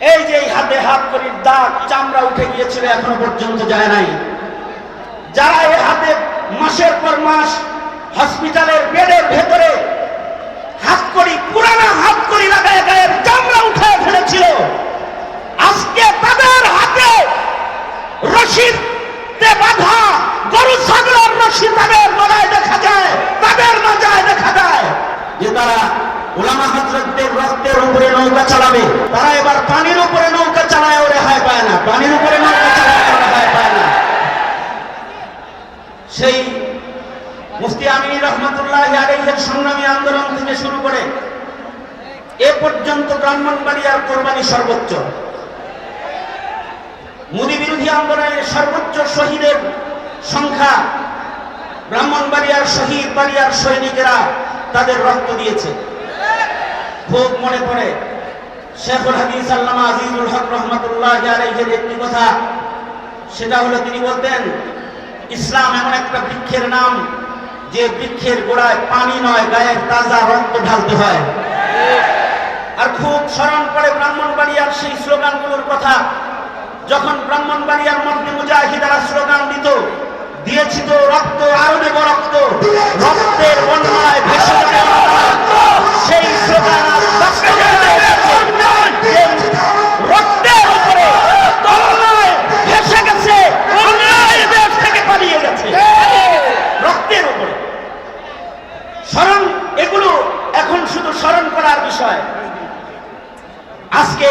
এই যে হাতে হাত করির দাগ, চামড়া উঠে গিয়েছিল, এখনও পর্যন্ত যায় নাই। যারা এই হাতে মাসের পর মাস হসপিটালের বেডের ভেতরে হাত করি, পুরানা হাত করি লাগায় গায়ের চামড়া উঠে ফেলেছিল, আজকে তাদের হাতে রশিদ বাধা গরু, ছাগলের রশি তাদের গলায় দেখা যায়, তাদের মাজায় দেখা যায়। যে তারা ওলামা হজরতদের রক্তের উপরে নৌকা চালাবে, তারা মুফতি রহমতুল্লাহ আলাইহির সংগ্রামী আন্দোলন থেকে শুরু করে এ পর্যন্ত ব্রাহ্মণবাড়িয়ার কোরবানি সর্বোচ্চ। মোদী বিরোধী আন্দোলনের সর্বোচ্চ শহীদের সংখ্যা ব্রাহ্মণবাড়িয়ার শহীদ বাড়িয়ার সৈনিকেরা তাদের রক্ত দিয়েছে। খুব মনে পড়ে শেখুল হাদিস আল্লামা আজিজুল হক রহমতুল্লাহ আলাইহির একটি কথা, সেটা হলো তিনি বলতেন, ইসলাম এমন একটা বৃক্ষের নাম যে বৃক্ষের গোড়ায় পানি নয় গায়ের তাজা রক্ত ঢালতে হয়। আর খুব স্মরণ করে ব্রাহ্মণবাড়িয়ার সেই স্লোগানগুলোর কথা, যখন ব্রাহ্মণবাড়িয়ার মধ্যে মুজাহিদারা স্লোগান দিত, দিয়েছি তো রক্ত, আরও নেব রক্ত। রক্তের বন্যায় স্মরণ করার বিষয়। আজকে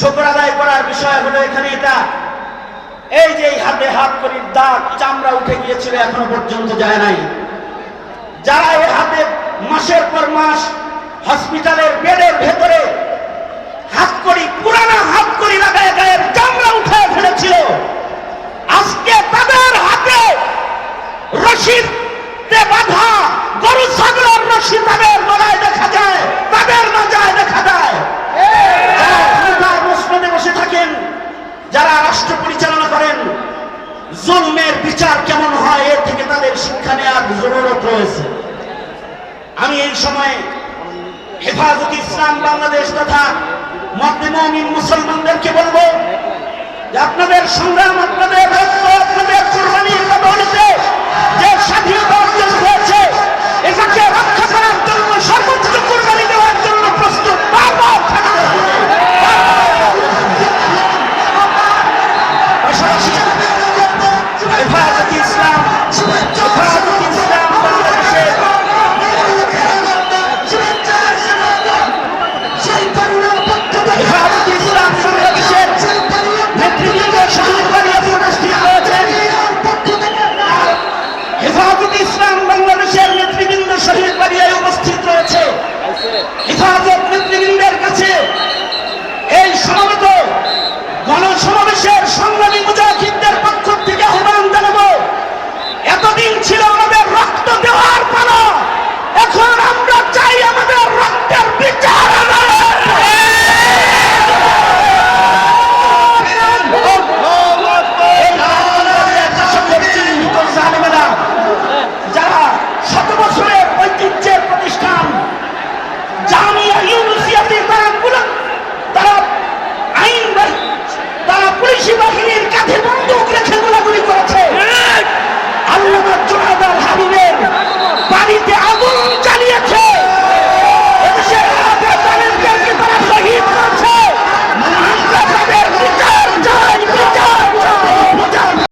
শুক্র আদায় করার বিষয় হলো এখানে এটা। এই যে হাতে হাত করির দাগ, চামড়া উঠে গিয়েছিল, এখনও পর্যন্ত যায় নাই। যারা এই হাতে মাসের পর মাস হসপিটালের বেডের ভেতরে হাত করি পুরানা হাত করি লাগায় গায়ের চামড়া উঠে ফেলেছিল আজকে তাদের হাতে রশিদ বাধা গরু ছাগলের রশি তাদের গলায় দেখা যায় তাদের মাজায় দেখা যায় যারা ক্ষমতার মসনদে বসে থাকেন যারা রাষ্ট্র পরিচালনা করেন। জন্মের বিচার কেমন হয়, এর থেকে তাদের শিক্ষা নেওয়ার জরুরত রয়েছে। আমি এই সময় হেফাজত ইসলাম বাংলাদেশ তথা মধ্যমমিন মুসলমানদেরকে বলব আপনাদের সংগ্রাম আপনাদের 你看。